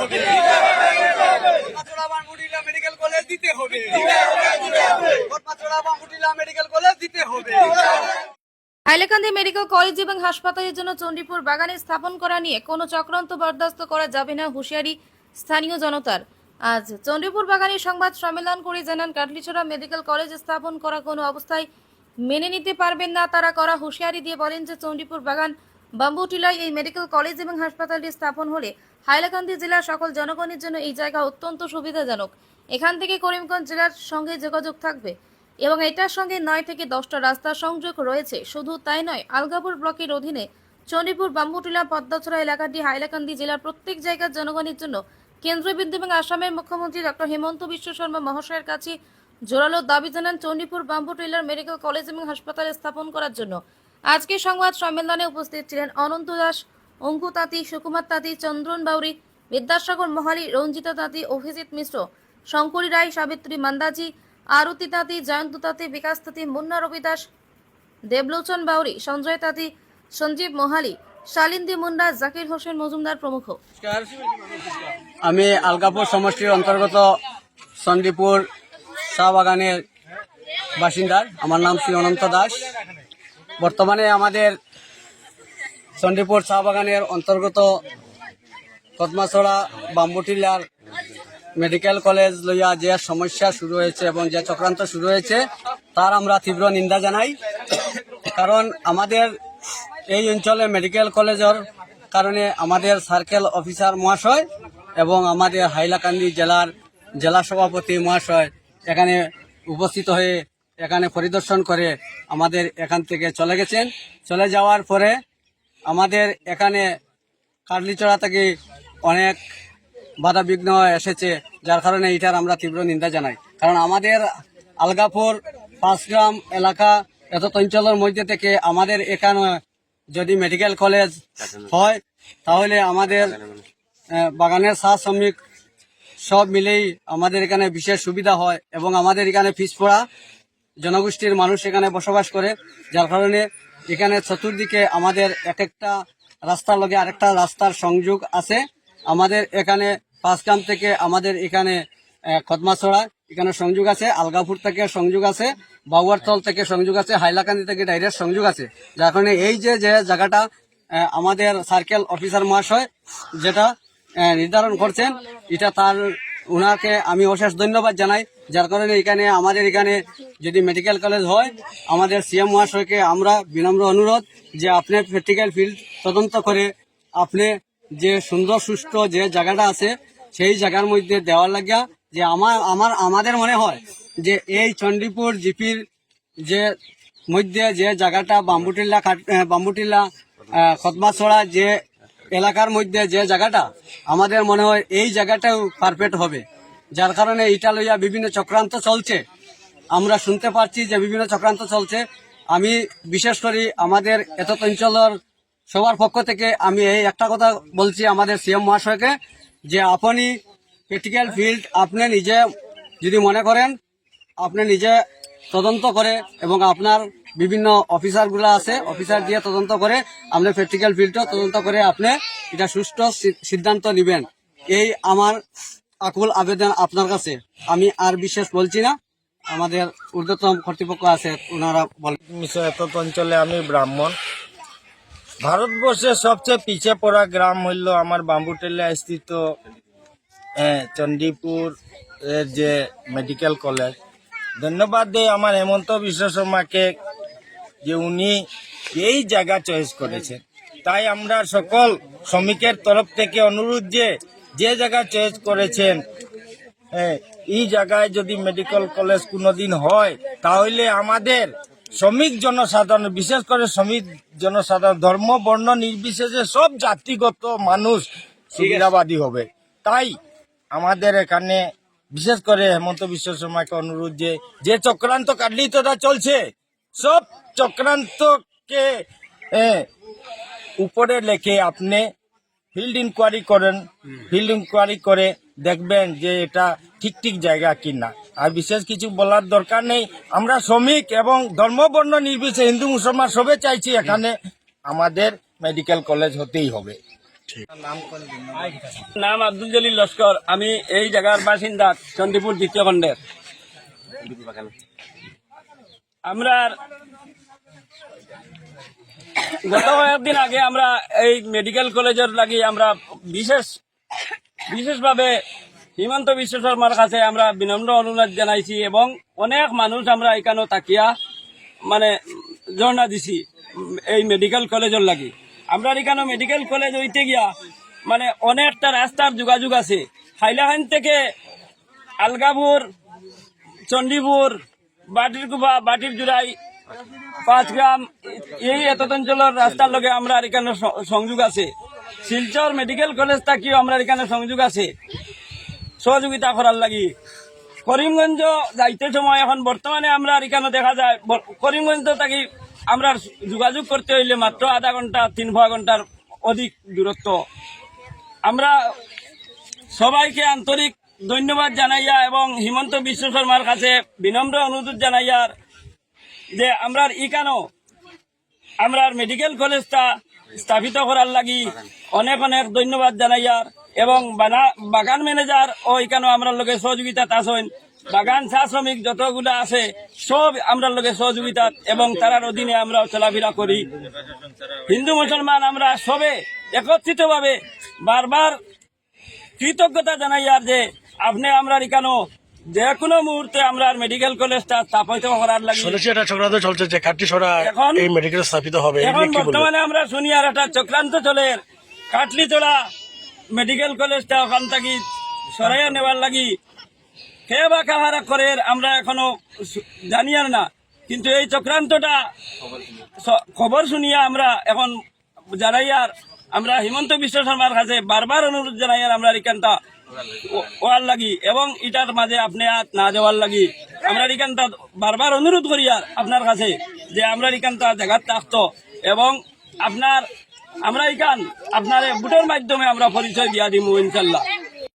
হবে। Medical college Hailakandi medical college এবং হাসপাতালের জন্য চণ্ডীপুর বাগানে স্থাপন করা নিয়ে কোনো চক্রান্ত বরদাস্ত করা যাবে না হুঁশিয়ারি স্থানীয় জনতার। আজ চণ্ডীপুর বাগানে সংবাদ সম্মেলন করে জানান, কাটলিছড়া মেডিকেল কলেজ স্থাপন করা কোনো অবস্থায় মেনে নিতে পারবেন না, তারা করা হুঁশিয়ারি দিয়ে বলেন যে চণ্ডীপুর বাগান বাম্বুটিলায় এই মেডিকেল কলেজ এবং হাসপাতালটি স্থাপন হলে হাইলাকান্দি জেলার সকল জনগণের জন্য এই জায়গা অত্যন্ত সুবিধাজনক। এখান থেকে করিমগঞ্জ জেলার সঙ্গে যোগাযোগ থাকবে এবং এটার সঙ্গে নয় থেকে দশটা রাস্তার সংযোগ রয়েছে। শুধু তাই নয়, আলগাপুর ব্লকের অধীনে চণ্ডীপুর বাম্বুটিলা পদ্মাছড়া এলাকাটি হাইলাকান্দি জেলার প্রত্যেক জায়গার জনগণের জন্য কেন্দ্রীয় বিন্দু এবং আসামের মুখ্যমন্ত্রী ডক্টর হেমন্ত বিশ্ব শর্মা মহাশয়ের কাছে জোরালো দাবি জানান চণ্ডীপুর বাম্বুটিলার মেডিকেল কলেজ এবং হাসপাতাল স্থাপন করার জন্য। আজকে সংবাদ সম্মেলনে উপস্থিত ছিলেন অনন্ত দাস অঙ্কু তাঁতি সুকুমার তাঁতি চন্দ্রন বাউরি বিদ্যাসাগর মহালি রঞ্জিত তাঁতি অভিজিৎ মিশ্র শঙ্করী রায় সাবিত্রী মান্দাজি আরতি তাঁতি জয়ন্ত তাঁতি বিকাশ তাঁতি মুন্না রবি দাস দেবলোচন বাউরি সঞ্জয় তাঁতি সঞ্জীব মোহালি শালিন্দি মুন্ডা জাকির হোসেন মজুমদার প্রমুখ। আমি আলগাপুর সমষ্টির অন্তর্গত সন্দীপুর চা বাগানের বাসিন্দার আমার নাম শ্রী অনন্ত দাস। বর্তমানে আমাদের চণ্ডীপুর চা বাগানের অন্তর্গত পদ্মাছড়া বাম্বুটিলার মেডিকেল কলেজ লইয়া যে সমস্যা শুরু হয়েছে এবং যে চক্রান্ত শুরু হয়েছে, তার আমরা তীব্র নিন্দা জানাই। কারণ আমাদের এই অঞ্চলে মেডিকেল কলেজের কারণে আমাদের সার্কেল অফিসার মহাশয় এবং আমাদের হাইলাকান্দি জেলার জেলা সভাপতি মহাশয় এখানে উপস্থিত হয়ে এখানে পরিদর্শন করে আমাদের এখান থেকে চলে গেছেন। চলে যাওয়ার পরে আমাদের এখানে কাটলিচড়া থেকে অনেক বাধা বিঘ্ন এসেছে, যার কারণে এটার আমরা তীব্র নিন্দা জানাই। কারণ আমাদের আলগাপুর পাঁচগ্রাম এলাকা এত অঞ্চলের মধ্যে থেকে আমাদের এখানে যদি মেডিকেল কলেজ হয়, তাহলে আমাদের বাগানের চা শ্রমিক সব মিলেই আমাদের এখানে বিশেষ সুবিধা হয় এবং আমাদের এখানে পিছপড়া জনগোষ্ঠীর মানুষ এখানে বসবাস করে, যার কারণে এখানে চতুর্দিকে আমাদের এক একটা রাস্তার লগে আরেকটা রাস্তার সংযোগ আছে। আমাদের এখানে পাঁচগ্রাম থেকে আমাদের এখানে খদমাছড়া এখানে সংযোগ আছে, আলগাপুর থেকে সংযোগ আছে, বাউয়ারতল থেকে সংযোগ আছে, হাইলাকান্দি থেকে ডাইরেক্ট সংযোগ আছে। যার কারণে এই যে যে জায়গাটা আমাদের সার্কেল অফিসার মহাশয় যেটা নির্ধারণ করছেন, এটা তার ওনাকে আমি অশেষ ধন্যবাদ জানাই। যার কারণে এখানে আমাদের এখানে যদি মেডিকেল কলেজ হয় আমাদের সিএম মহাশয়কে আমরা বিনম্র অনুরোধ যে আপনি প্র্যাকটিক্যাল ফিল্ড তদন্ত করে আপনি যে সুন্দর সুষ্ঠ যে জায়গাটা আছে সেই জায়গার মধ্যে দেওয়ার লাগিয়া যে আমার আমার আমাদের মনে হয় যে এই চণ্ডীপুর জিপির যে মধ্যে যে জায়গাটা বাম্বুটিল্লা বাম্বুটিল্লা আহ, খদমাছড়া যে এলাকার মধ্যে যে জায়গাটা আমাদের মনে হয় এই জায়গাটাও পারফেক্ট হবে। যার কারণে এটা লইয়া বিভিন্ন চক্রান্ত চলছে। আমরা শুনতে পাচ্ছি যে বিভিন্ন চক্রান্ত চলছে। আমি বিশেষ করে আমাদের এত অঞ্চলের সবার পক্ষ থেকে আমি এই একটা কথা বলছি আমাদের সিএম মহাশয়কে, যে আপনি প্র্যাকটিক্যাল ফিল্ড আপনি নিজে যদি মনে করেন, আপনি নিজে তদন্ত করে এবং আপনার বিভিন্ন অফিসারগুলো আছে, অফিসার দিয়ে তদন্ত করে আপনি প্র্যাকটিক্যাল ফিল্ডও তদন্ত করে আপনি এটা সুষ্ঠু সিদ্ধান্ত নেবেন। এই আমার আকুল আবেদন আপনার কাছে। আমি আর বিশেষ বলছি না। আমাদের ঊর্ধ্বতম কর্তৃপক্ষ আছে, ওনারা এত অঞ্চলে আমি ব্রাহ্মণ। ভারতবর্ষের সবচেয়ে পিছিয়ে পড়া গ্রাম হইল আমার বাম্বুটেলে স্থিত চণ্ডীপুর এর যে মেডিকেল কলেজ। ধন্যবাদ দেই আমার হেমন্ত বিশ্ব শর্মাকে যে উনি এই জায়গা চয়েস করেছেন। তাই আমরা সকল শ্রমিকের তরফ থেকে অনুরোধ যে যে জায়গা চয়েস করেছেন এই জায়গায় যদি মেডিকেল কলেজ কোনোদিন হয়, তাহলে আমাদের শ্রমিক জনসাধারণ, বিশেষ করে শ্রমিক জনসাধারণ, ধর্ম, বর্ণ, নির্বিশেষে সব জাতিগত মানুষ সুবিধাবাদী হবে। তাই আমাদের এখানে বিশেষ করে হেমন্ত বিশ্ব শর্মাকে অনুরোধ যে যে চক্রান্ত কাটলিতটা চলছে, সব চক্রান্তকে উপরে লেখে আপনি ফিল্ড ইনকোয়ারি করেন ফিল্ড ইনকোয়ারি করে দেখবেন যে এটা ঠিক ঠিক জায়গা কিনা। আর বিশেষ কিছু বলার দরকার নেই। আমরা শ্রমিক এবং ধর্মবর্ণ নির্বিশেষে হিন্দু মুসলমান সবে চাইছি এখানে আমাদের মেডিকেল কলেজ হতেই হবে। নাম আব্দুল জলিল লস্কর। আমি এই জায়গার বাসিন্দা চন্ডীপুর দ্বিতীয় খণ্ডের। আমরা গত কয়েকদিন আগে আমরা এই মেডিকেল কলেজের লাগি আমরা বিশেষ, বিশেষভাবে হিমন্ত বিশ্ব শর্মার কাছে আমরা বিনম্র অনুরোধ জানাইছি এবং অনেক মানুষ আমরা এখানে তাকিয়া মানে জর্ণা দিছি এই মেডিকেল কলেজের লাগি। আমরা এখানে মেডিকেল কলেজ হইতে গিয়া মানে অনেকটা রাস্তার যোগাযোগ আছে। হাইলাহান থেকে আলগাপুর চণ্ডীপুর বাটির কুবা বাটির জুড়াই পাঁচ গ্রাম, এই এত অঞ্চলের রাস্তার লগে আমরা এখানে সংযোগ আছে। শিলচর মেডিকেল কলেজ থাকিও আমরা এখানে সংযোগ আছে। সহযোগিতা করার লাগি। করিমগঞ্জ যাইতে সময় এখন বর্তমানে আমরা এখানে দেখা যায় করিমগঞ্জ থাকি আমরা যোগাযোগ করতে হইলে মাত্র আধা ঘণ্টা, তিন ভাগ ঘণ্টার অধিক দূরত্ব। আমরা সবাইকে আন্তরিক ধন্যবাদ জানাইয়া এবং হিমন্ত বিশ্ব শর্মার কাছে বিনম্র অনুরোধ জানাইয়ার যে আমরা ইকানো আমরা মেডিকেল কলেজটা স্থাপিত করার লাগি অনেক অনেক ধন্যবাদ জানাইয়ার এবং বাগান ম্যানেজার ও এখানে আমরা লোকে সহযোগিতা আছেন বাগান চা শ্রমিক যতগুলা আছে, সব আমরা লোকে সহযোগিতা এবং তারার অধীনে আমরা চলাফেরা করি। হিন্দু, মুসলমান আমরা সবে একত্রিতভাবে বারবার কৃতজ্ঞতা জানাইয়ার যে আপনি আমরা এখানে যে কোনো মুহূর্তে আমরা মেডিকেল কলেজটা স্থাপিত করার লাগি শুনেছি একটা চক্রান্ত চলছে যে কাঠটি সরা এখন- এই মেডিকেল স্থাপিত হবে এখন বর্তমানে আমরা শুনি আর একটা চক্রান্ত চলে। কাটলি তোলা মেডিকেল কলেজটা ওখান থেকে সরাইয়া নেওয়ার লাগি। কে বা কাহারা করে আমরা এখনও জানি আর না। কিন্তু এই চক্রান্তটা খবর শুনিয়া আমরা এখন জানাইয়ার আমরা হিমন্ত বিশ্ব শর্মার কাছে বারবার অনুরোধ জানাইয়ার আমরা এখানটা ওয়ার লাগি, এবং এটার মাঝে আপনি আর না যাওয়ার লাগি। আমরা এখানটা বারবার অনুরোধ করি আর আপনার কাছে যে আমরা এখানটা জায়গা থাকতো, এবং আপনার আমরা এখান আপনার ভোটের মাধ্যমে আমরা পরিচয় দিয়া দিব ইনশাল্লাহ।